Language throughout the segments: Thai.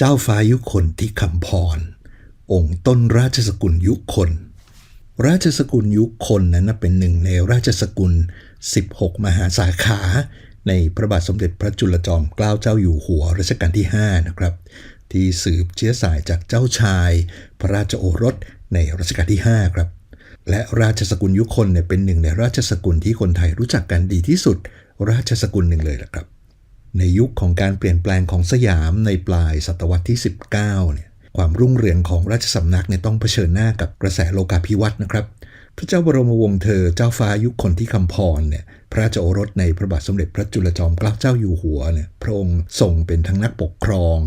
เจ้าฟ้ายุคนที่คำพร องค์ต้นราชสกุลยุคน ราชสกุลยุคนนั้นเป็นหนึ่งในราชสกุล 16 มหาสาขา ในพระบาทสมเด็จพระจุลจอมเกล้าเจ้าอยู่หัวรัชกาลที่ 5 นะครับ ที่สืบเชื้อสายจากเจ้าชาย พระราชโอรสในรัชกาลที่ 5 ครับ และราชสกุลยุคนเนี่ยเป็นหนึ่งในราชสกุลที่คนไทยรู้จักกันดีที่สุด ราชสกุลหนึ่งเลยละครับ ในยุคของการเปลี่ยนแปลงของสยามในปลายศตวรรษที่ 19เนี่ยความรุ่งเรืองของราชสำนักเนี่ยต้องเผชิญหน้ากับกระแสโลกาภิวัตน์นะครับ พระเจ้าบรมวงศ์เธอเจ้าฟ้ายุคนที่คำพรเนี่ยพระราชโอรสในพระบาทสมเด็จพระจุลจอมเกล้าเจ้าอยู่หัวเนี่ยพระองค์ทรงเป็นทั้งนักปกครอง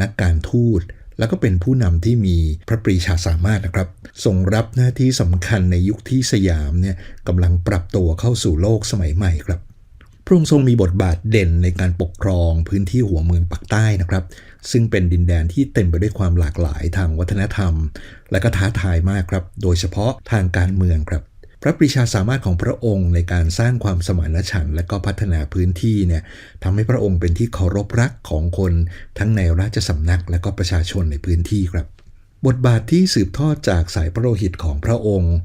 นักการทูตแล้วก็เป็นผู้นำที่มีพระปรีชาสามารถนะครับทรงรับหน้าที่สำคัญในยุคที่สยามเนี่ยกำลังปรับตัวเข้าสู่โลกสมัยใหม่ครับ ระองค์ทรงมีบทบาทเด่นในการปกครองพื้นที่หัวเมืองปากใต้นะครับ ซึ่งเป็นดินแดนที่เต็มไปด้วยความหลากหลายทางวัฒนธรรม และก็ท้าทายมากครับ โดยเฉพาะทางการเมืองครับ พระปรีชาสามารถของพระองค์ในการสร้างความสมานฉันท์และก็พัฒนาพื้นที่เนี่ยทำให้พระองค์เป็นที่เคารพรักของคนทั้งในราชสำนักและก็ประชาชนในพื้นที่ครับบทบาทที่สืบทอดจากสายพระโลหิตของพระองค์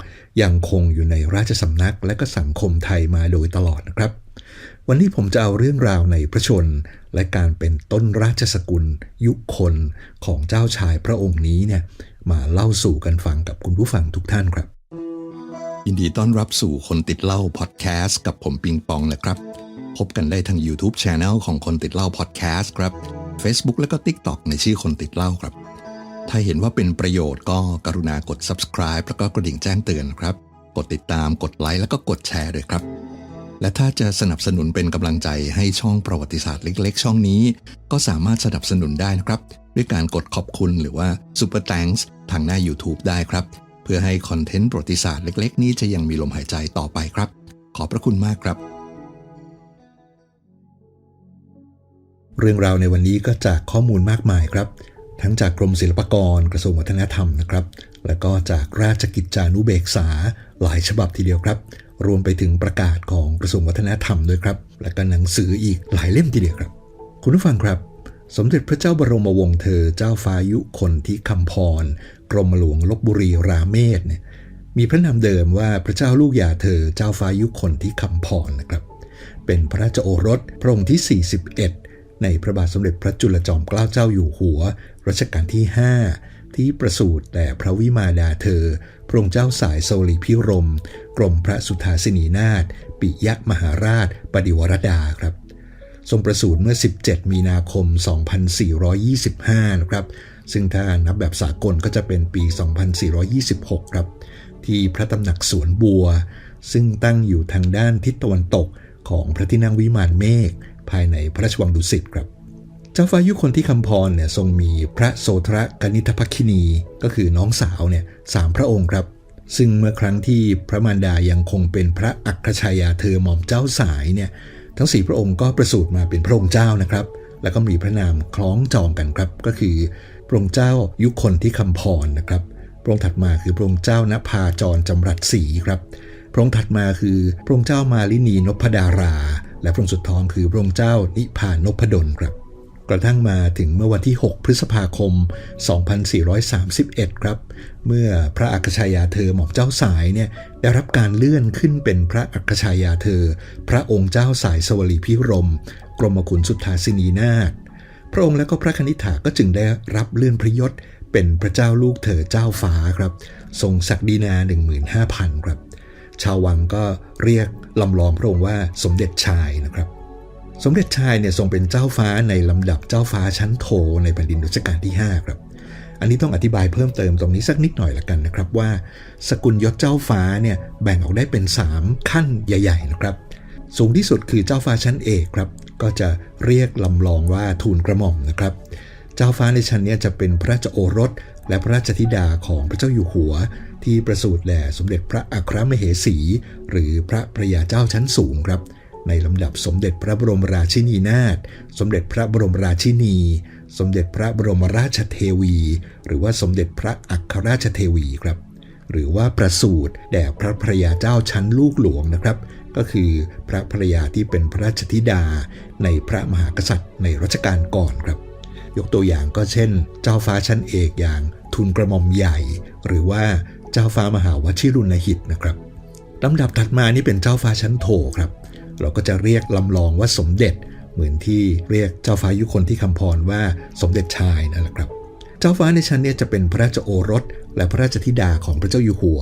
ยังคงอยู่ในราชสำนักและก็สังคมไทยมาโดยตลอดนะครับ วันนี้ผมจะเอาเรื่องราวในพระชน และการเป็นต้นราชสกุล ยุคคนของเจ้าชายพระองค์นี้เนี่ยมาเล่าสู่กันฟังกับคุณผู้ฟังทุกท่านครับ ยินดีต้อนรับสู่คนติดเล้าพอดแคสต์กับผมปิงปองนะครับ พบกันได้ทาง YouTube c h anel ของคนติดเล้าพอดแคสต์ครับ Facebook และก็ TikTok ในชื่อคนติดเล้าครับ ถ้าเห็นว่าเป็นประโยชน์ก็กรุณากด subscribe แล้วก็กระดิ่งแจ้งเตือนครับ กดติดตามกดไลค์แล้วก็กดแชร์ด้วยครับ และถ้าจะสนับสนุนเป็นกำลังใจให้ช่องประวัติศาสตร์เล็ก ๆ ช่องนี้ ก็สามารถสนับสนุนได้นะครับ ด้วยการกดขอบคุณหรือว่า Super Thanks ทางหน้า YouTube ได้ครับ เพื่อให้คอนเทนต์ประวัติศาสตร์เล็ก ๆ นี้จะยังมีลมหายใจต่อไปครับ ขอบพระคุณมากครับ เรื่องราวในวันนี้ก็จากข้อมูลมากมายครับ ทั้งจากกรมศิลปากรกระทรวงวัฒนธรรมนะครับ และก็จากราชกิจจานุเบกษาหลายฉบับทีเดียวครับ รวมไปถึงประกาศของกระทรวงวัฒนธรรมด้วยครับ และก็หนังสืออีกหลายเล่มทีเดียวครับ คุณผู้ฟังครับ สมเด็จพระเจ้าบรมวงศ์เธอเจ้าฟ้ายุคนที่คำพร กรมหลวงลบบุรีราเมศเนี่ยมีพระนามเดิมว่าพระเจ้าลูกยาเธอเจ้าฟ้ายุคนที่คำพรนะครับ เป็นพระราชโอรสพระองค์ที่ 41 ในพระบาทสมเด็จพระจุลจอมเกล้าเจ้าอยู่หัวรัชกาลที่ 5 ที่ประสูติแต่พระวิมาดาเธอ พระองค์เจ้าสายโซลีพิรม กรมพระสุทาสินีนาถปิยมหาราชปดิวรดาครับ ทรงประสูติเมื่อ 17 มีนาคม 2425 นะครับ ซึ่งถ้านับแบบสากลก็จะเป็นปี 2426 ครับ ที่พระตำหนักสวนบัว ซึ่งตั้งอยู่ทางด้านทิศตะวันตกของพระที่นั่งวิมานเมฆภายในพระราชวังดุสิตครับ เจ้าฟ้ายุคนที่คำพรเนี่ยทรงมีพระโสธรกนิทภคินีก็คือน้องสาวเนี่ยสามพระองค์ครับซึ่งเมื่อครั้งที่พระมารดายังคงเป็นพระอัครชายาเธอหม่อมเจ้าสายเนี่ยทั้งสี่พระองค์ก็ประสูติมาเป็นพระองค์เจ้านะครับ แล้วก็มีพระนามคล้องจองกันครับ ก็คือพระองค์เจ้ายุคนที่คำพรนะครับพระองค์ถัดมาคือพระองค์เจ้านภาจรจำรัดศรีครับ พระองค์ถัดมาคือพระองค์เจ้ามาลินีนพดารา และพระองค์สุดท้องคือพระองค์เจ้านิพานพดลครับ กระทั่งมาถึงเมื่อวันที่ 6 พฤษภาคม 2431 ครับ เมื่อพระอัคชายาเธอหม่อมเจ้าสายเนี่ยได้รับการเลื่อนขึ้นเป็นพระอัคชายาเธอ พระองค์เจ้าสายสวลีพิรม กรมขุนสุทธาสินีนาถพระองค์และก็พระคณิษฐาก็จึงได้รับเลื่อนพระยศเป็นพระเจ้าลูกเธอเจ้าฟ้าครับ ทรงศักดินา 15,000 ครับ ชาววังก็เรียกลำลองพระองค์ว่าสมเด็จชายนะครับ สมเด็จชายเนี่ยทรงเป็นเจ้าฟ้าในลำดับเจ้าฟ้าชั้นโทในแผ่นดินรัชกาลที่ 5 ครับ อันนี้ต้องอธิบายเพิ่มเติมตรงนี้สักนิดหน่อยละกันนะครับว่า สกุลยศเจ้าฟ้าเนี่ยแบ่งออกได้เป็น 3 ขั้นใหญ่ๆนะครับ สูงที่สุดคือเจ้าฟ้าชั้นเอกครับ ก็จะเรียกลำลองว่าทูลกระหม่อมนะครับ เจ้าฟ้าในชั้นนี้จะเป็นพระราชโอรส และพระราชธิดาของพระเจ้าอยู่หัว ที่ประสูติแด่สมเด็จพระอัครมเหสี หรือพระพระยาเจ้าชั้นสูงครับ ในลำดับสมเด็จพระบรมราชินีนาถ สมเด็จพระบรมราชินี สมเด็จพระบรมราชเทวี หรือว่าสมเด็จพระอัครราชเทวีครับ หรือว่าประสูติแด่พระพระยาเจ้าชั้นลูกหลวงนะครับ ก็คือพระภรรยาที่เป็นพระราชธิดา ในพระมหากษัตริย์ ในรัชกาลก่อนครับ ยกตัวอย่างก็เช่น เจ้าฟ้าชั้นเอกอย่างทุนกระหม่อมใหญ่ หรือว่าเจ้าฟ้ามหาวชิรุณหิตนะครับลำดับถัดมานี่เป็นเจ้าฟ้าชั้นโทครับ เราก็จะเรียกลำลองว่าสมเด็จ เหมือนที่เรียกเจ้าฟ้ายุคนที่คำพรว่าสมเด็จชายนั่นแหละครับ เจ้าฟ้าในชั้นนี้จะเป็นพระราชโอรส และพระราชธิดาของพระเจ้าอยู่หัว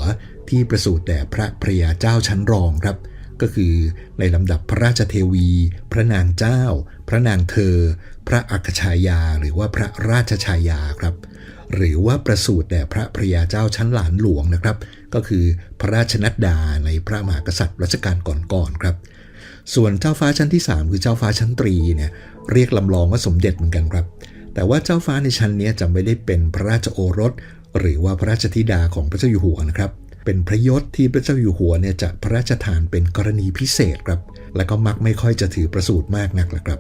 ที่ประสูติแต่พระพระยาเจ้าชั้นรองครับ ก็คือในลำดับพระราชเทวี พระนางเจ้า พระนางเธอ พระอัคชายา หรือว่าพระราชชายาครับหรือว่าประสูติแต่พระพระยาเจ้าชั้นหลานหลวงนะครับ ก็คือพระราชนัดดาในพระมหากษัตริย์รัชกาลก่อนๆครับ ส่วนเจ้าฟ้าชั้นที่ 3 คือเจ้าฟ้าชั้นตรีเนี่ยเรียกลำลองว่าสมเด็จเหมือนกันครับ แต่ว่าเจ้าฟ้าในชั้นนี้จะไม่ได้เป็นพระราชโอรส หรือว่าพระราชธิดาของพระเจ้าอยู่หัวนะครับ เป็นพระยศที่พระเจ้าอยู่หัวเนี่ยจะพระราชทานเป็นกรณีพิเศษครับ และก็มักไม่ค่อยจะถือประสูติมากนักละครับ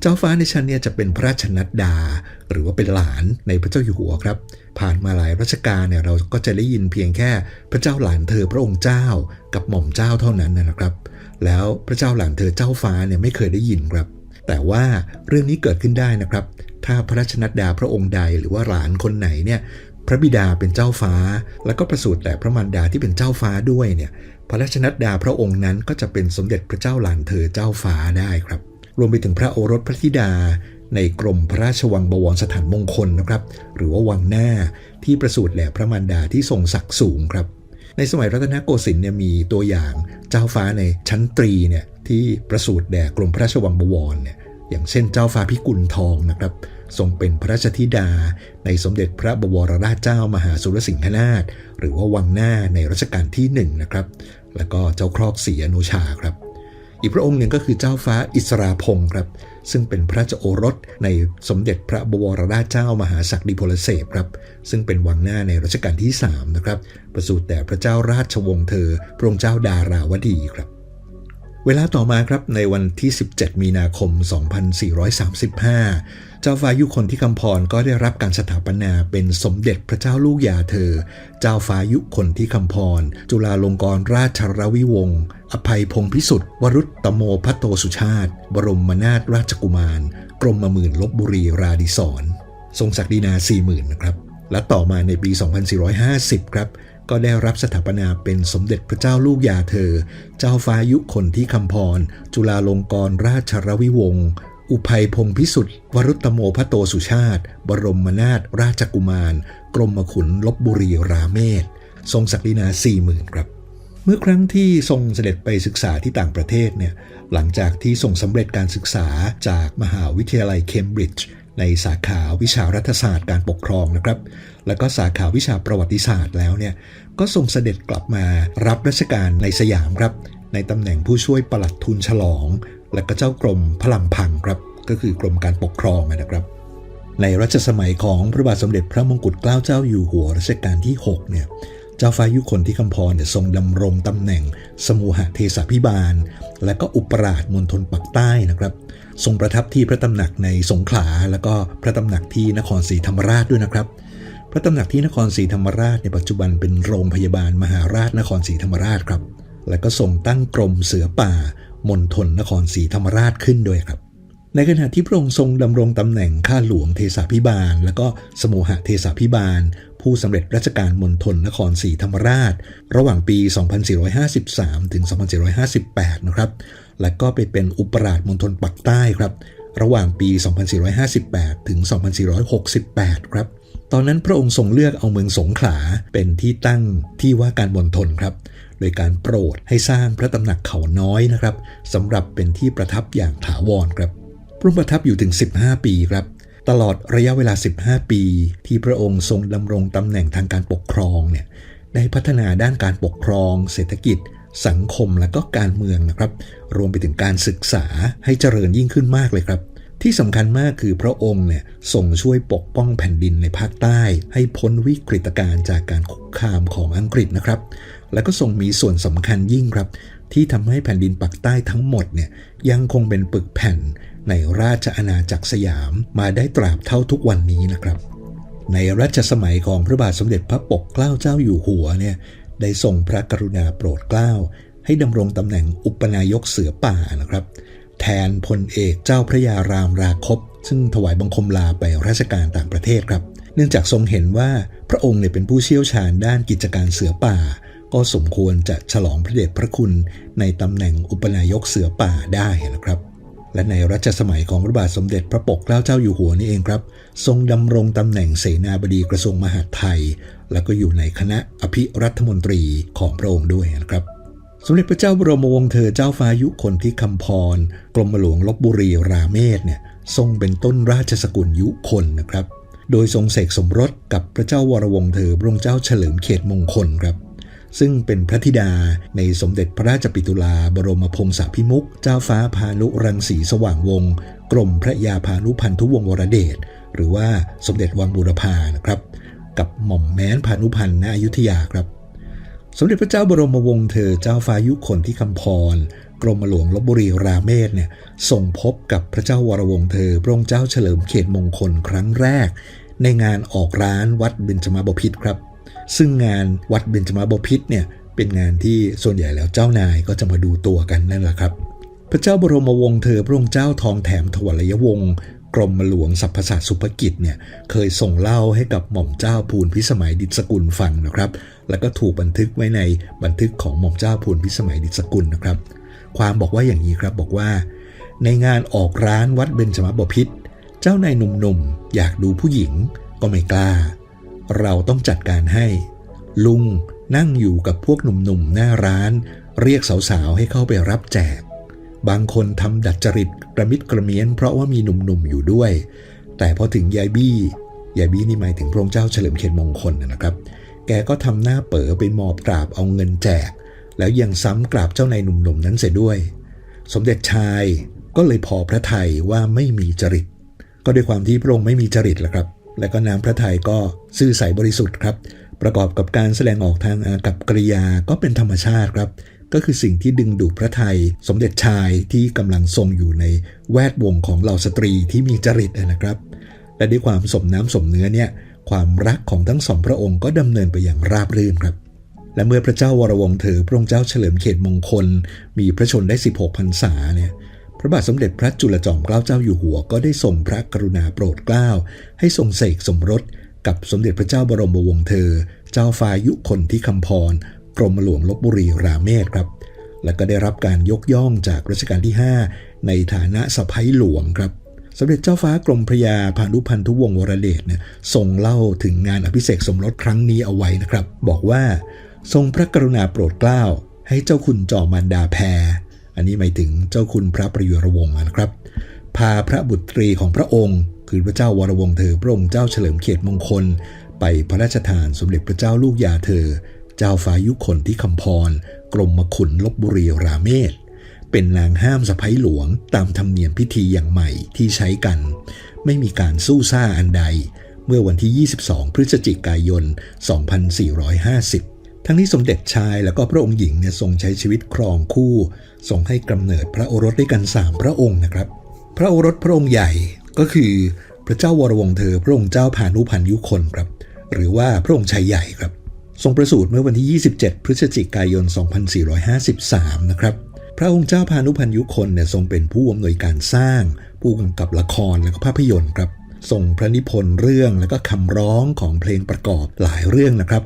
เจ้าฟ้าในชั้นเนี่ยจะเป็นพระราชนัดดา หรือว่าเป็นหลานในพระเจ้าอยู่หัวครับ ผ่านมาหลายรัชกาลเนี่ยเราก็จะได้ยินเพียงแค่พระเจ้าหลานเธอพระองค์เจ้า กับหม่อมเจ้าเท่านั้นนะครับ แล้วพระเจ้าหลานเธอเจ้าฟ้าเนี่ยไม่เคยได้ยินครับ แต่ว่าเรื่องนี้เกิดขึ้นได้นะครับ ถ้าพระราชนัดดาพระองค์ใดหรือว่าหลานคนไหนเนี่ยพระบิดาเป็นเจ้าฟ้า แล้วก็ประสูติแต่พระมารดาที่เป็นเจ้าฟ้าด้วยเนี่ยพระราชนัดดาพระองค์นั้นก็จะเป็นสมเด็จพระเจ้าหลานเธอเจ้าฟ้าได้ครับ รวมไปถึงพระโอรสพระธิดา ในกรมพระราชวังบวรสถานมงคลนะครับ หรือว่าวังหน้าที่ประสูติแด่พระมารดาที่ทรงศักดิ์สูงครับ ในสมัยรัตนโกสินทร์เนี่ยมีตัวอย่างเจ้าฟ้าในชั้นตรีเนี่ยที่ประสูติแด่กรมพระราชวังบวรเนี่ยอย่างเช่นเจ้าฟ้าพิกุลทองนะครับทรงเป็นพระราชธิดา ในสมเด็จพระบวรราชเจ้ามหาสุรสิงหนาถหรือว่าวังหน้าในรัชกาลที่1นนะครับ แล้วก็เจ้าครอบศรีอนุชาครับ อีกพระองค์หนึ่งก็คือเจ้าฟ้าอิสราพงศ์ครับ ซึ่งเป็นพระเจ้าโอรสในสมเด็จพระบวรราชเจ้ามหาศักดิพลเสพครับ ซึ่งเป็นวังหน้าในรัชกาลที่ 3 นะครับ ประสูติแต่พระเจ้าราชวงศ์เธอ พระองค์เจ้าดาราวดีครับ เวลาต่อมาครับในวันที่ 17 มีนาคม 2435 เจ้าฟ้ายุคนที่คำพรก็ได้รับการสถาปนาเป็นสมเด็จพระเจ้าลูกยาเธอ เจ้าฟ้ายุคนที่คำพร จุฬาลงกรณราชรวิวงศ์ อภัยพงพิสุทธิ์ วรุตตโมพัโตสุชาติ บรมนาถราชกุมาร กรมหมื่นลบบุรีราดิศรทรงศักดินา 40,000นะครับ และต่อมาในปี 2450 ครับ ก็ได้รับสถาปนาเป็นสมเด็จพระเจ้าลูกยาเธอ เจ้าฟ้ายุคนที่คำพร จุฬาลงกรณราชรวิวงศ์อุภัยพงศ์พิสุทธิ์วรุตตโมพัตโตสุชาติ บรมนาถราชกุมาร กรมขุนลบบุรีราเมศ ทรงศักดินา40,000ครับ เมื่อครั้งที่ทรงเสด็จไปศึกษาที่ต่างประเทศเนี่ยหลังจากที่ทรงสำเร็จการศึกษาจากมหาวิทยาลัยเคมบริดจ์ ในสาขาวิชารัฐศาสตร์การปกครองนะครับ แล้วก็สาขาวิชาประวัติศาสตร์แล้วเนี่ย ก็ทรงเสด็จกลับมารับราชการในสยามครับ ในตำแหน่งผู้ช่วยปลัดทูลฉลอง และก็เจ้ากรมพลังพังครับ ก็คือกรมการปกครองนะครับ ในรัชสมัยของพระบาทสมเด็จพระมงกุฎเกล้าเจ้าอยู่หัวรัชกาลที่ 6 เนี่ยเจ้าฟ้ายุคนที่คำพรเนี่ยทรงดำรงตำแหน่ง สมุหเทศพิบาล และก็อุปราชมณฑลปักใต้นะครับ ทรงประทับที่พระตำหนักในสงขลา แล้วก็พระตำหนักที่นครศรีธรรมราชด้วยนะครับ พระตำหนักที่นครศรีธรรมราชในปัจจุบันเป็นโรงพยาบาลมหาราชนครศรีธรรมราชครับ และก็ทรงตั้งกรมเสือป่ามณฑลนครศรีธรรมราชขึ้นด้วยครับ ในขณะที่พระองค์ทรงดำรงตำแหน่งข้าหลวงเทสาพิบาล และก็สมุหเทสาพิบาล ผู้สำเร็จราชการมณฑลนครศรีธรรมราช ระหว่างปี 2453 ถึง 2458 นะครับ และก็ไปเป็นอุปราชมณฑลปักใต้ครับ ระหว่างปี 2458 ถึง 2468 ครับ ตอนนั้นพระองค์ทรงเลือกเอาเมืองสงขลาเป็นที่ตั้งที่ว่าการมณฑลครับ โดยการโปรดให้สร้างพระตำหนักเขาน้อยนะครับสำหรับเป็นที่ประทับอย่างถาวรครับพระองค์ประทับอยู่ถึง 15 ปีครับตลอดระยะเวลา 15 ปี ที่พระองค์ทรงดำรงตำแหน่งทางการปกครองเนี่ย ได้พัฒนาด้านการปกครอง เศรษฐกิจ สังคมและก็การเมืองนะครับ รวมไปถึงการศึกษาให้เจริญยิ่งขึ้นมากเลยครับ ที่สำคัญมากคือพระองค์เนี่ยทรงช่วยปกป้องแผ่นดินในภาคใต้ ให้พ้นวิกฤตการณ์จากการคุกคามของอังกฤษนะครับ และก็ทรงมีส่วนสำคัญยิ่งครับ ที่ทำให้แผ่นดินปักใต้ทั้งหมดเนี่ยยังคงเป็นปึกแผ่นในราชอาณาจักรสยามมาได้ตราบเท่าทุกวันนี้นะครับในรัชสมัยของพระบาทสมเด็จพระปกเกล้าเจ้าอยู่หัวเนี่ย ได้ทรงพระกรุณาโปรดเกล้า ให้ดำรงตำแหน่งอุปนายกเสือป่านะครับ แทนพลเอกเจ้าพระยารามราคบ ซึ่งถวายบังคมลาไปราชการต่างประเทศครับ เนื่องจากทรงเห็นว่าพระองค์เนี่ยเป็นผู้เชี่ยวชาญด้านกิจการเสือป่า ก็สมควรจะฉลองพระเดชพระคุณในตำแหน่งอุปนายกเสือป่าได้นะครับ และในรัชสมัยของพระบาทสมเด็จพระปกเกล้าเจ้าอยู่หัวนี่เองครับ ทรงดำรงตำแหน่งเสนาบดีกระทรวงมหาดไทย แล้วก็อยู่ในคณะอภิรัฐมนตรีของพระองค์ด้วยนะครับสมเด็จพระเจ้าบรมวงศ์เธอเจ้าฟ้ายุคนที่คำพร กรมหลวงลบบุรีราเมศเนี่ยทรงเป็นต้นราชสกุลยุคนนะครับ โดยทรงเสกสมรสกับพระเจ้าวรวงศ์เธอพระองค์เจ้าเฉลิมเขตมงคลครับ ซึ่งเป็นพระธิดาในสมเด็จพระราชปิตุลาบรมพงศพิมุกเจ้าฟ้าพานุรังสีสว่างวงศ์กรมพระยาพานุพันธุวงศ์วรเดชหรือว่าสมเด็จวังบูรพานะครับ กับหม่อมแม้นพานุพันธ์ณอยุธยาครับ สมเด็จพระเจ้าบรมวงศ์เธอเจ้าฟ้ายุคนที่คำพรกรมหลวงลบบุรีราเมศเนี่ยส่งพบกับพระเจ้าวรวงศ์เธอ พระองค์เจ้าเฉลิมเขตมงคลครั้งแรก ในงานออกร้านวัดเบญจมาบพิตรครับ ซึ่งงานวัดเบญจมาบพิตรเนี่ยเป็นงานที่ส่วนใหญ่แล้วเจ้านายก็จะมาดูตัวกันนั่นแหละครับ พระเจ้าบรมวงศ์เธอพระองค์เจ้าทองแถมถวัลยวงศ์กรมหลวงสรรพศาสตร์สุภกิจเนี่ยเคยส่งเล่าให้กับหม่อมเจ้าภูลพิสมัยดิษสกุลฟังนะครับ แล้วก็ถูกบันทึกไว้ในบันทึกของหม่อมเจ้าภูลพิสมัยดิษสกุลนะครับ ความบอกว่าอย่างนี้ครับบอกว่า ในงานออกร้านวัดเบญจมบพิตรเจ้านายหนุ่มๆอยากดูผู้หญิงก็ไม่กล้า เราต้องจัดการให้ ลุงนั่งอยู่กับพวกหนุ่มๆหน้าร้าน เรียกสาวๆให้เข้าไปรับแจก บางคนทำดัดจริตกระมิดกระเมียน เพราะว่ามีหนุ่มๆอยู่ด้วย แต่พอถึงยายบี้ยายบี้นี่หมายถึงพระองค์เจ้าเฉลิมเขตมงคลนะครับ แกก็ทำหน้าเป๋อไปมอบกราบเอาเงินแจก แล้วยังซ้ำกราบเจ้านายหนุ่มๆนั้นเสียด้วย สมเด็จชายก็เลยพอพระทัยว่าไม่มีจริต ก็ด้วยความที่พระองค์ไม่มีจริตแหละครับ และก็น้ำพระทัยก็ซื่อใสบริสุทธิ์ครับ ประกอบกับการแสดงออกทางอากับกริยาก็เป็นธรรมชาติครับ ก็คือสิ่งที่ดึงดูดพระไทย สมเด็จชายที่กำลังทรงอยู่ในแวดวงของเหล่าสตรีที่มีจริตนะครับ และด้วยความสมน้ำสมเนื้อเนี่ยความรักของทั้งสองพระองค์ก็ดำเนินไปอย่างราบรื่นครับ และเมื่อพระเจ้าวรวงเธอพระองค์เจ้าเฉลิมเขตมงคล มีพระชนได้ 16พรรษาเนี่ย พระบาทสมเด็จพระจุลจอมเกล้าเจ้าอยู่หัวก็ได้ทรงพระกรุณาโปรดเกล้า ให้ทรงเสกสมรสกับสมเด็จพระเจ้าบรมวงศ์เธอ เจ้าฟ้ายุคนที่คำพร กรมหลวงลบบุรีราเมศครับ และก็ได้รับการยกย่องจากรัชกาลที่ 5 ในฐานะสะพ้ยหลวงครับสมเด็จเจ้าฟ้ากรมพระยาพานุพันธุวงศ์วรเดชเนี่ยทรงเล่าถึงงานอภิเษกสมรสครั้งนี้เอาไว้นะครับ บอกว่า ทรงพระกรุณาโปรดเกล้า ให้เจ้าคุณจอมันดาแพร อันนี้หมายถึงเจ้าคุณพระประยุรวงศ์นะครับ พาพระบุตรีของพระองค์ คือพระเจ้าวรวงศ์เธอพระองค์เจ้าเฉลิมเขตมงคล ไปพระราชทานสมเด็จพระเจ้าลูกยาเธอ เจ้าฟ้ายุคนที่คำพร กรมมขุนลบบุรีราเมศ เป็นนางห้ามสะพ้ยหลวงตามธรรมเนียมพิธีอย่างใหม่ที่ใช้กัน ไม่มีการสู้ซ่าอันใด เมื่อวันที่ 22 พฤศจิกายน 2450 ทั้งนี้สมเด็จชายแล้วก็พระองค์หญิงเนี่ยทรงใช้ชีวิตครองคู่ทรงให้กำเนิดพระโอรสด้วยกัน3พระองค์นะครับ พระโอรสพระองค์ใหญ่ก็คือพระเจ้าวรวงเธอ พระองค์เจ้าพานุพันยุคนครับ หรือว่าพระองค์ชายใหญ่ครับ ทรงประสูติเมื่อวันที่ 27 พฤศจิกายน 2453 นะครับ พระองค์เจ้าพานุพันยุคนเนี่ยทรงเป็นผู้อำนวยการสร้าง ผู้กำกับละครและก็ภาพยนตร์ครับทรงพระนิพนธ์เรื่องและก็คำร้องของเพลงประกอบหลายเรื่องนะครับ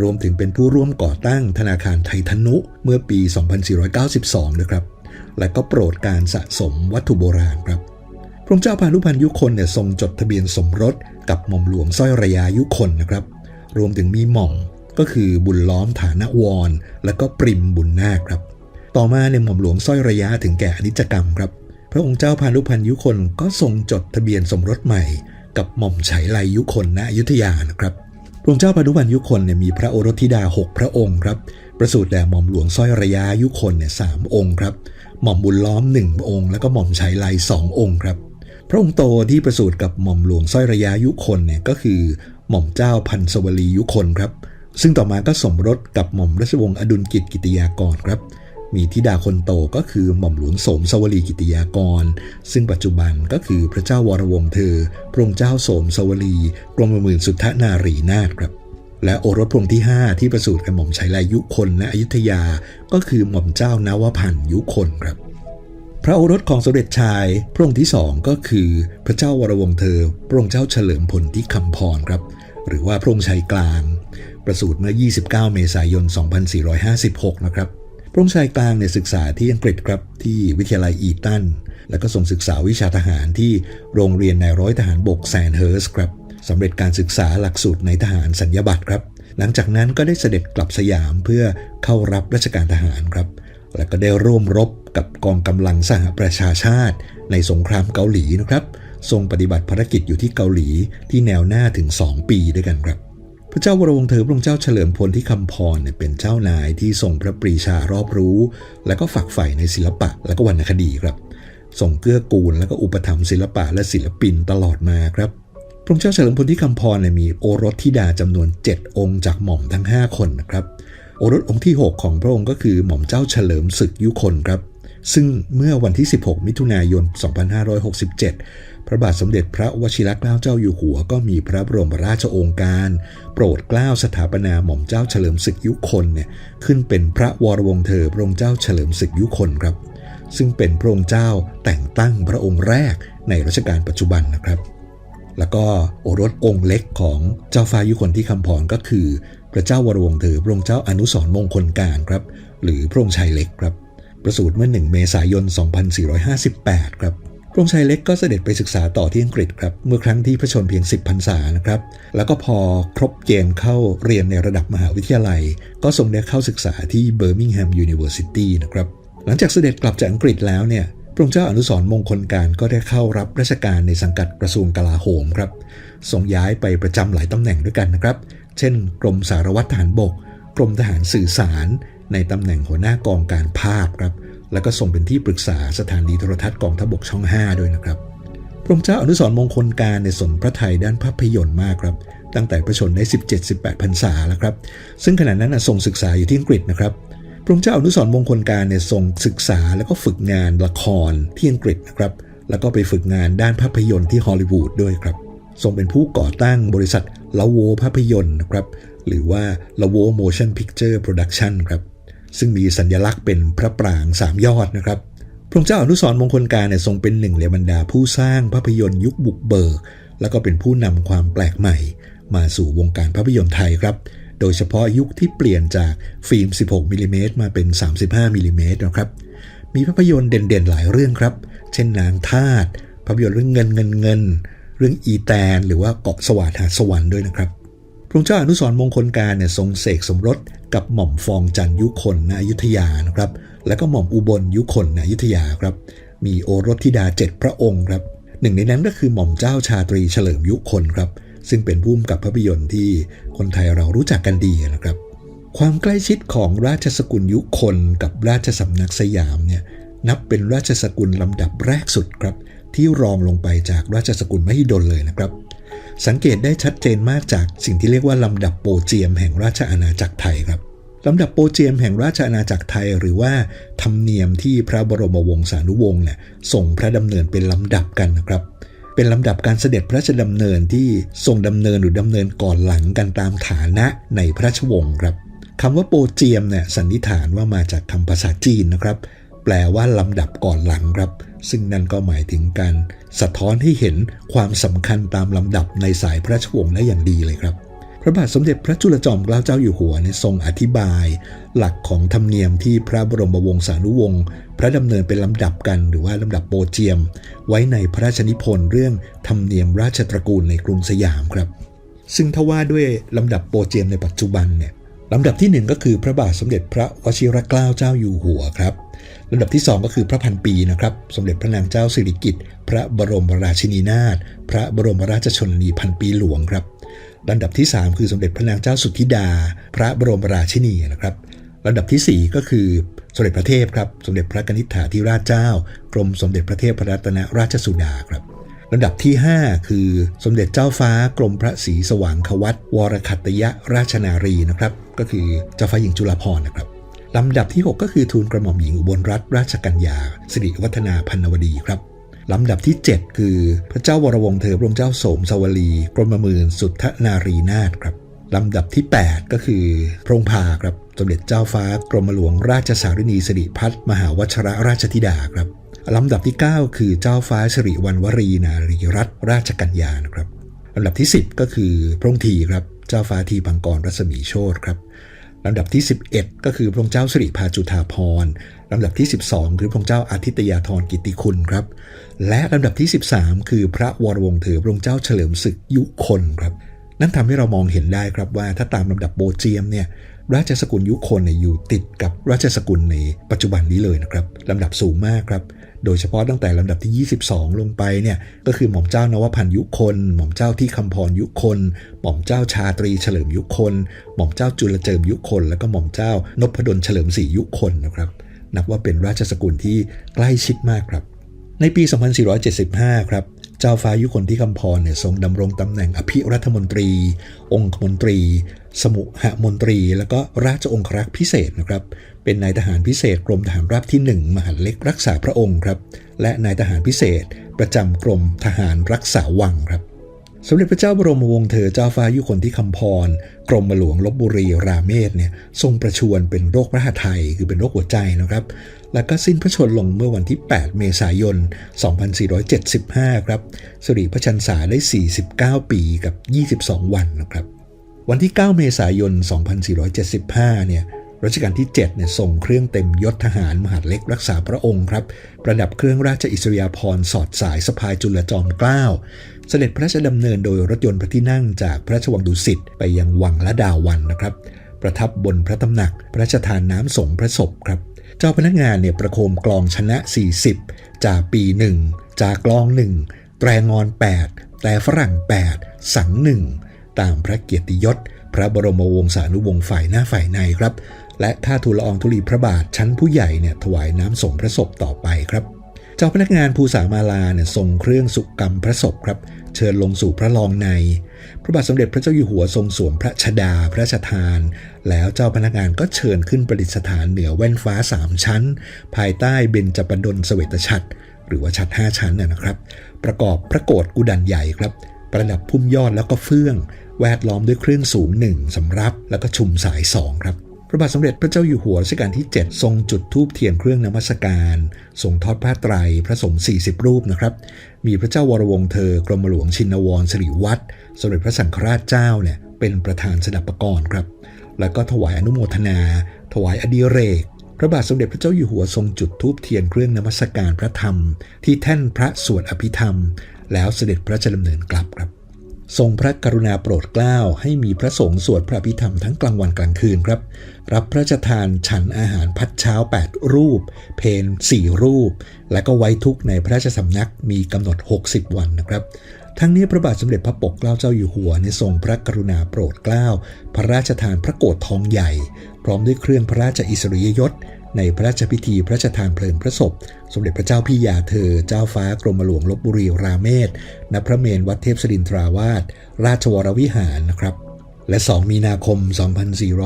รวมถึงเป็นผู้ร่วมก่อตั้งธนาคารไทยธนุเมื่อปี 2492นะครับ และก็โปรดการสะสมวัตถุโบราณครับ พระองค์เจ้าพานุพันยุคนเนี่ยทรงจดทะเบียนสมรสกับหม่อมหลวงสร้อยระยายุคนนะครับ รวมถึงมีหม่อมก็คือบุญล้อมฐานวร และก็ปริมบุญนาคครับ ต่อมาในหม่อมหลวงสร้อยระยะถึงแก่อนิจกรรมครับ พระองค์เจ้าพานุพันยุคนก็ทรงจดทะเบียนสมรสใหม่ กับหม่อมไฉไลยุคนณอยุธยานะครับ พระองค์เจ้าพานุพันยุคนเนี่ยมีพระโอรสธิดา 6 พระองค์ครับ ประสูติแด่หม่อมหลวงสร้อยระยะยุคนเนี่ยสามองค์ครับ หม่อมบุญล้อมหนึ่งองค์ แล้วก็หม่อมไฉไลสององค์ครับ พระองค์โตที่ประสูติกับหม่อมหลวงสร้อยระยะยุคนเนี่ยก็คือหม่อมเจ้าพันสวลียุคนครับ ซึ่งต่อมาก็สมรสกับหม่อมราชวงศ์อดุลกิจกิติยากรครับ มีธิดาคนโตก็คือหม่อมหลวงสมสวลีกิติยากร ซึ่งปัจจุบันก็คือพระเจ้าวรวงเธอ พระองค์เจ้าสมสวลีกรมหมื่นสุทธนารีนาถครับ และโอรสพระองค์ที่ 5 ที่ประสูติกับหม่อมชัยลายยุคนและอยุธยา ก็คือหม่อมเจ้านาวพันธ์ยุคนครับพระโอรสของสมเด็จชาย พระองค์ที่สองก็คือพระเจ้าวรวงเธอ พระองค์เจ้าเฉลิมพลที่คำพรครับ หรือว่าพระองค์ชัยกลาง ประสูติเมื่อ 29 เมษายน 2456 นะครับ พระองค์ชายกลางเนี่ยศึกษาที่อังกฤษครับที่วิทยาลัยอีตัน แล้วก็ส่งศึกษาวิชาทหารที่โรงเรียนนายร้อยทหารบกแซนเฮิร์สครับสำเร็จการศึกษาหลักสูตรในทหารสัญญาบัตรครับ หลังจากนั้นก็ได้เสด็จกลับสยามเพื่อเข้ารับราชการทหารครับ และก็ได้ร่วมรบกับกองกำลังสหประชาชาติ ในสงครามเกาหลีนะครับ ทรงปฏิบัติภารกิจอยู่ที่เกาหลีที่แนวหน้าถึง 2 ปีด้วยกันครับ พระเจ้าวรวงศ์เธอพระองค์เจ้าเฉลิมพลที่คำพรเนี่ยเป็นเจ้านายที่ทรงพระปรีชารอบรู้ และก็ฝักใฝ่ในศิลปะและก็วรรณคดีครับส่งเกื้อกูลและก็อุปถัมภ์ศิลปะและศิลปินตลอดมาครับพระองค์เจ้าเฉลิมพลที่คำพรเนี่ยมีโอรสธิดาจำนวน 7 องค์จากหม่อมทั้ง 5 คนนะครับ โอรสองค์ที่ 6 ของพระองค์ก็คือหม่อมเจ้าเฉลิมศึกยุคนครับ ซึ่งเมื่อวันที่ 16 มิถุนายน 2567 พระบาทสมเด็จพระวชิรเกล้าเจ้าอยู่หัวก็มีพระบรมราชโองการ โปรดเกล้าสถาปนาหม่อมเจ้าเฉลิมศึกยุคนเนี่ยขึ้นเป็นพระวรวงศ์เธอพระองค์เจ้าเฉลิมศึกยุคนครับ ซึ่งเป็นพระองค์เจ้าแต่งตั้งพระองค์แรกในรัชกาลปัจจุบันนะครับ แล้วก็โอรสองค์เล็กของเจ้าฟ้ายุคนที่คำพรก็คือ พระเจ้าวรวงศ์เธอพระองค์เจ้าอนุสรมงคลการครับ หรือพระองค์ชายเล็กครับ ประสูติเมื่อ 1 เมษายน 2458 ครับพรงชายเล็กก็เสด็จไปศึกษาต่อที่อังกฤษครับ เมื่อครั้งที่พระชนเพียง 10พรรษานะครับ แล้วก็พอครบเกณฑ์เข้าเรียนในระดับมหาวิทยาลัย ก็ทรงได้เข้าศึกษาที่เบอร์มิงแฮมยูนิเวอร์ซิตี้นะครับ หลังจากเสด็จกลับจากอังกฤษแล้วเนี่ย พระองค์เจ้าอนุสรมงคลการก็ได้เข้ารับราชการในสังกัดกระทรวงกลาโหมครับ ทรงย้ายไปประจำหลายตำแหน่งด้วยกันนะครับ เช่น กรมสารวัตรทหารบก กรมทหารสื่อสาร ในตำแหน่งหัวหน้ากองการภาพครับ แล้วก็ทรงเป็นที่ปรึกษาสถานีโทรทัศน์กองทบกช่อง 5 ด้วยนะครับ พระองค์เจ้าอนุสรมงคลการในสนพระไทยด้านภาพยนตร์มากครับ ตั้งแต่พระชนได้ 17-18พรรษาแล้วครับ ซึ่งขณะนั้นทรงศึกษาอยู่ที่อังกฤษนะครับ พระองค์เจ้าอนุสรมงคลการเนี่ยทรงศึกษาแล้วก็ฝึกงานละครที่อังกฤษนะครับ แล้วก็ไปฝึกงานด้านภาพยนตร์ที่ฮอลลีวูดด้วยครับ ทรงเป็นผู้ก่อตั้งบริษัทลาโวภาพยนตร์นะครับ หรือว่า l a v o Motion Picture Production ครับ ซึ่งมีสัญลักษณ์เป็นพระปรางสามยอดนะครับ พระองค์เจ้าอนุสรมงคลการเนี่ยทรงเป็นหนึ่งในบรรดาผู้สร้างภาพยนตร์ยุคบุกเบิก แล้วก็เป็นผู้นำความแปลกใหม่ มาสู่วงการภาพยนตร์ไทยครับ โดยเฉพาะยุคที่เปลี่ยนจากฟิล์ม 16มิลลิเมตรมาเป็น 35มิลลิเมตรนะครับ มีภาพยนตร์เด่นๆ หลายเรื่องครับ เช่นนางทาตภาพยนตร์เรื่องเงินเงินเงิน เรื่องอีแตน หรือว่าเกาะสวัสดหาสวรรค์ด้วยนะครับพระองค์เจ้าอนุสรมงคลการเนี่ยทรงเสกสมรส กับหม่อมฟองจันยุคนณอยุธยานะครับ แล้วก็หม่อมอุบลยุคนณอยุธยาครับ มีโอรสธิดาเจ็ดพระองค์ครับ หนึ่งในนั้นก็คือหม่อมเจ้าชาตรีเฉลิมยุคนครับ ซึ่งเป็นผู้กำกับภาพยนตร์ที่คนไทยเรารู้จักกันดีนะครับ ความใกล้ชิดของราชสกุลยุคนกับราชสำนักสยามเนี่ยนับเป็นราชสกุลลำดับแรกสุดครับ ที่รองลงไปจากราชสกุลมหิดลเลยนะครับ สังเกตได้ชัดเจนมากจากสิ่งที่เรียกว่าลำดับโปเจียมแห่งราชอาณาจักรไทยครับลำดับโปเจียมแห่งราชอาณาจักรไทย หรือว่าธรรมเนียมที่พระบรมวงศานุวงศ์เนี่ยส่งพระดำเนินเป็นลำดับกันนะครับ เป็นลำดับการเสด็จพระราชดำเนินที่ทรงดำเนินหรือดำเนินก่อนหลังกันตามฐานะในพระราชวงศ์ครับคำว่าโปเจียมเนี่ยสันนิษฐานว่ามาจากคำภาษาจีนนะครับ แปลว่าลำดับก่อนหลังครับ ซึ่งนั่นก็หมายถึงการสะท้อนให้เห็นความสำคัญตามลำดับในสายพระราชวงศ์ได้อย่างดีเลยครับพระบาทสมเด็จพระจุลจอมเกล้าเจ้าอยู่หัวเนี่ยทรงอธิบาย หลักของธรรมเนียมที่พระบรมวงศานุวงศ์พระดำเนินเป็นลำดับกันหรือว่าลำดับโปเจียม ไว้ในพระราชนิพนธ์เรื่องธรรมเนียมราชตระกูลในกรุงสยามครับ ซึ่งถ้าว่าด้วยลำดับโปเจียมในปัจจุบันเนี่ย ลำดับที่หนึ่งก็คือพระบาทสมเด็จพระวชิรเกล้าเจ้าอยู่หัวครับลำดับที่สองก็คือพระพันปีนะครับ สมเด็จพระนางเจ้าสิริกิติ์พระบรมราชินีนาถพระบรมราชชนนีพันปีหลวงครับลำดับที่ 3 คือสมเด็จพระนางเจ้าสุทธิดา พระบรมราชินีนะครับลำดับทีสี่ 4 ก็คือสมเด็จพระเทพครับสมเด็จพระกนิษฐาธิราชเจ้า กรมสมเด็จพระเทพรัตนราชสุดาครับลำดับที่ 5 คือสมเด็จเจ้าฟ้ากรมพระศรีสว่างควัตวรคัตยราชนารีนะครับ ก็คือเจ้าฟ้าหญิงจุฬาภรณ์นะครับลำดับที่ 6 ก็คือทูลกระหม่อมหญิงอุบลรัตนราชกัญญาสิริวัฒนาพันวดีครับลำดับที่ 7 คือพระเจ้าวรวงศ์เธอพระองค์เจ้าโสมสวลี กรมมืนสุทธนารีนาถครับลำดับที่ 8 ก็คือพระองค์พาครับสมเด็จเจ้าฟ้ากรมหลวงราชสารินีสิริพัฒมหาวชรราชธิดาครับลำดับที่ 9 คือเจ้าฟ้าสิริวัณวรีนารีรัตนราชกัญญานะครับลำดับที่ 10 ก็คือพระองค์ทีครับเจ้าฟ้าทีพังกรรัศมีโชตครับ ลำดับที่ 11 ก็คือพระองค์เจ้าสิริพาจุธาพรลำดับที่ 12 คือพระองค์เจ้าอาทิตยาธรกิติคุณครับ และลำดับที่ 13 คือพระวรวงศ์เถอพระองค์เจ้าเฉลิมศึกยุคนครับ นั่นทำให้เรามองเห็นได้ครับว่าถ้าตามลำดับโบเจียมเนี่ยราชสกุลยุคนเนี่ยอยู่ติดกับราชสกุลในปัจจุบันนี้เลยนะครับลำดับสูงมากครับ โดยเฉพาะตั้งแต่ลำดับที่ 22 ลงไปเนี่ยก็คือหม่อมเจ้านวพันยุคน หม่อมเจ้าที่คำพรยุคน หม่อมเจ้าชาตรีเฉลิมยุคน หม่อมเจ้าจุลเจิมยุคน แล้วก็หม่อมเจ้านพดลเฉลิมศรียุคนนะครับ นับว่าเป็นราชสกุลที่ใกล้ชิดมากครับ ในปี 2475 ครับเจ้าฟ้ายุคนที่คำพรเนี่ยทรงดำรงตำแหน่งอภิรัฐมนตรี องคมนตรี สมุหมนตรี แล้วก็ราชองครักษ์พิเศษนะครับ เป็นนายทหารพิเศษกรมทหารราบที่ 1 มหาเล็กรักษาพระองค์ครับ และนายทหารพิเศษ ประจำกรมทหารรักษาวังครับ สมเด็จพระเจ้าบรมวงศ์เธอเจ้าฟ้ายุคนที่คำพร กรมหลวงลบบุรีราเมศเนี่ยทรงประชวรเป็นโรคพระหฤทัยคือเป็นโรคหัวใจนะครับ แล้วก็สิ้นพระชนม์ลงเมื่อวันที่ 8 เมษายน 2475 ครับสิริพระชันษาได้ 49 ปีกับ 22 วันนะครับวันที่ 9 เมษายน 2475 เนี่ย รัชกาลที่7เนี่ยส่งเครื่องเต็มยศทหารมหาดเล็กรักษาพระองค์ครับประดับเครื่องราชอิสริยาภรณ์สอดสายสะพายจุลจอมเกล้าเสด็จพระราชดำเนินโดยรถยนต์พระที่นั่งจากพระราชวังดุสิตไปยังวังละดาวันนะครับ ประทับบนพระตำหนักพระราชทานน้ำสงพระศพครับ เจ้าพนักงานเนี่ยประโคมกลองชนะ 40จากปี1จากกลอง1แตรงอน 8 แต่ฝรั่ง 8 สังหนึ่งตามพระเกียรติยศ พระบรมวงศานุวงศ์ฝ่ายหน้าฝ่ายในครับ และข้าทูลละอองธุลีพระบาทชั้นผู้ใหญ่เนี่ยถวายน้ำสงพระศพต่อไปครับ เจ้าพนักงานภูสามาลาเนี่ยทรงเครื่องสุกรรมพระศพครับ เชิญลงสู่พระลองใน พระบาทสมเด็จพระเจ้าอยู่หัวทรงสวมพระชดาพระราชทาน แล้วเจ้าพนักงานก็เชิญขึ้นประดิษฐานเหนือแว่นฟ้าสามชั้น ภายใต้เบญจปดลเสวตฉัตรหรือว่าชัดห้าชั้นนะนะครับ ประกอบพระโกฏกุดันใหญ่ครับ ประดับพุ่มยอดแล้วก็เฟื่อง แวดล้อมด้วยเครื่องสูงหนึ่งสำรับแล้วก็ชุมสายสองครับ ระบาทสมเด็จพระเจ้าอยู่หัวรัชกาลที่ 7 ทรงจุดธูปเทียนเครื่องนมัสการทรงทอดผ้าไตรพระสงฆ์40 รูปนะครับ มีพระเจ้าวรวงเธอกรมหลวงชินวรสิริวัตรสมเด็จพระสังฆราชเจ้าเนี่ยเป็นประธานสดับประกรณ์ครับ แล้วก็ถวายอนุโมทนา ถวายอดิเรก พระบาทสมเด็จพระเจ้าอยู่หัวทรงจุดธูปเทียนเครื่องนมัสการพระธรรม ที่แท่นพระสวดอภิธรรม แล้วเสด็จพระราชดำเนินกลับครับ ทรงพระกรุณาโปรดเกล้าให้มีพระสงฆ์สวดพระอภิธรรมทั้งกลางวันกลางคืนครับ รับพระราชทานฉันอาหารพัดเช้า 8 รูป เพน4 รูป และก็ไว้ทุกข์ในพระราชสำนักมีกำหนด 60 วันนะครับ ทั้งนี้พระบาทสมเด็จพระปกเกล้าเจ้าอยู่หัวในทรงพระกรุณาโปรดเกล้า พระราชทานพระโกรธทองใหญ่ พร้อมด้วยเครื่องพระราชอิสริยยศ ในพระราชพิธีพระราชทานเพลิงพระศพ สมเด็จพระเจ้าพี่ยาเธอ เจ้าฟ้ากรมหลวงลบบุรีราเมศณพระเมรุวัดเทพสรินทราวาสราชวรวิหารนะครับ และ 2 มีนาคม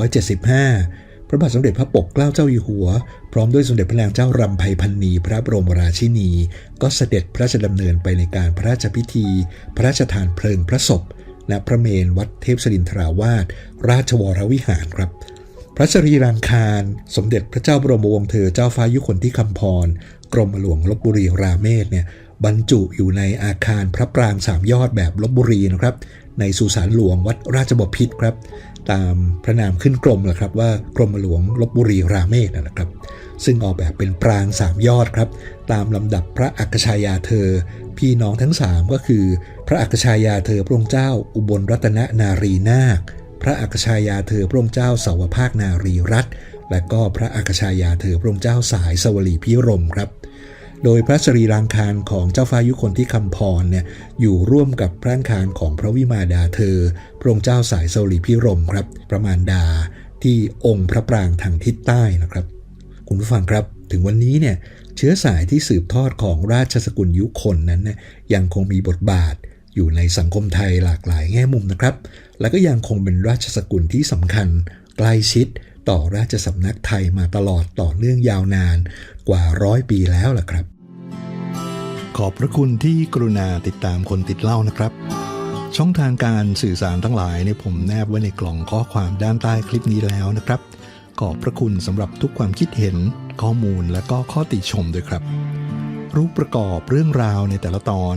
2475 พระบาทสมเด็จพระปกเกล้าเจ้าอยู่หัว พร้อมด้วยสมเด็จพระนางเจ้ารำไพพันนีพระบรมราชินี ก็เสด็จพระราชดำเนินไปในการพระราชพิธี พระราชทานเพลิงพระศพณพระเมรุวัดเทพสรินทราวาสราชวรวิหารครับ พระสรีรางคาร สมเด็จพระเจ้าบรมวงศ์เธอเจ้าฟ้ายุคนที่คำพร กรมหลวงลบบุรีราเมศเนี่ยบรรจุอยู่ในอาคารพระปรางสามยอดแบบลบบุรีนะครับ ในสุสานหลวงวัดราชบพิตรครับ ตามพระนามขึ้นกรมแหละครับว่ากรมหลวงลบบุรีราเมศนะครับ ซึ่งออกแบบเป็นปรางสามยอดครับ ตามลำดับพระอักษชายาเธอ พี่น้องทั้งสามก็คือ พระอักษชายาเธอพระองค์เจ้า อุบลรัตนนารีนาค พระอักชายาเธอพระองค์เจ้าเสาวภาคนารีรัตน์และก็พระอักชายาเธอพระองค์เจ้าสายสวลีพิรมครับ โดยพระสรีรางคารของเจ้าฟ้ายุคนที่คำพรเนี่ยอยู่ร่วมกับพระอังคารของพระวิมาดาเธอพระองค์เจ้าสายสวลีพิรมครับ ประมาณดาที่องค์พระปรางทางทิศใต้นะครับ คุณผู้ฟังครับถึงวันนี้เนี่ยเชื้อสายที่สืบทอดของราชสกุลยุคนนั้นเนี่ยยังคงมีบทบาท อยู่ในสังคมไทยหลากหลายแง่มุมนะครับ และก็ยังคงเป็นราชสกุลที่สำคัญใกล้ชิดต่อราชสำนักไทยมาตลอดต่อเนื่องยาวนานกว่าร้อยปีแล้วล่ะครับ ขอบพระคุณที่กรุณาติดตามคนติดเล่านะครับ ช่องทางการสื่อสารทั้งหลายเนี่ยผมแนบไว้ในกล่องข้อความด้านใต้คลิปนี้แล้วนะครับ ขอบพระคุณสำหรับทุกความคิดเห็น ข้อมูลและก็ข้อติชมด้วยครับ รูปประกอบเรื่องราวในแต่ละตอน